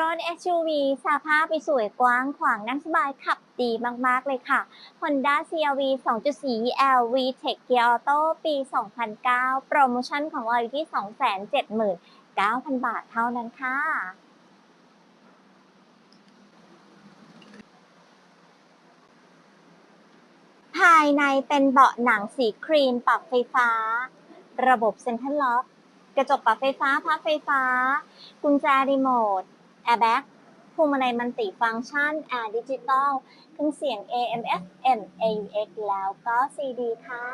รถ SUV สภาพไปสวยกว้างขวางนั่งสบายขับดีมาก ๆ เลยค่ะ Honda CRV 2.4 L VTEC Gear Auto ปี 2009 โปรโมชั่นของเราอยู่ที่ 279,000 บาทเท่านั้นค่ะภายในเป็นเบาะหนังสีครีมปรับไฟฟ้า ระบบเซ็นทรัลล็อก กระจกปรับไฟฟ้าพับไฟฟ้า กุญแจรีโมท แอร์แบ็กพวงมาลัยมันติฟังก์ชันแอร์ดิจิตอลเครื่องเสียง AM FM AUX แล้วก็ CD ค่ะ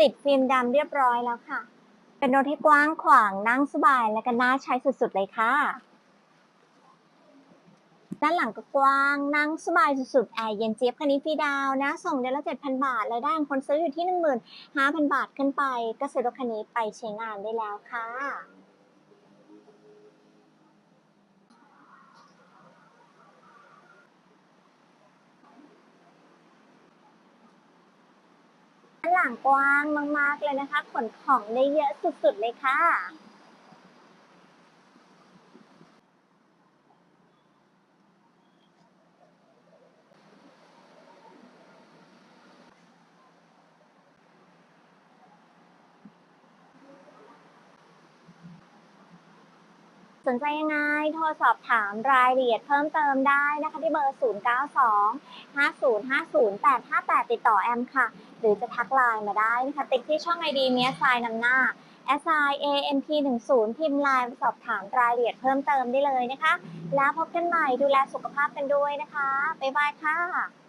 ติดฟิล์มดำเรียบร้อยแล้วค่ะ เป็นรถที่กว้างขวางนั่งสบายและก็น่าใช้สุดๆเลยค่ะ ด้านหลังก็กว้าง นั่งสบายสุดๆ แอร์เย็นเจี๊ยบคันนี้ฟรีดาวนะ ส่งเดือนละ 7,000 บาท รายได้ของคนซื้ออยู่ที่ 15,000 บาทขึ้นไป ก็ซื้อรถคันนี้ไปใช้งานได้แล้วค่ะด้านหลังกว้างมากๆเลยนะคะ ขนของได้เยอะสุดๆเลยค่ะ สนใจยังไงโทรสอบถามรายละเอียดเพิ่มเติมได้นะคะที่เบอร์ 092 5050 858 ติดต่อแอมค่ะ หรือจะทักไลน์มาได้นะคะ ติ๊กที่ช่องไอดีเนี้ยไซน์นำหน้า s i a m p 1 0พิมพ์ไลน์สอบถามรายละเอียดเพิ่มเติมได้เลยนะคะ แล้วพบกันใหม่ดูแลสุขภาพกันด้วยนะคะ บ๊ายบายค่ะ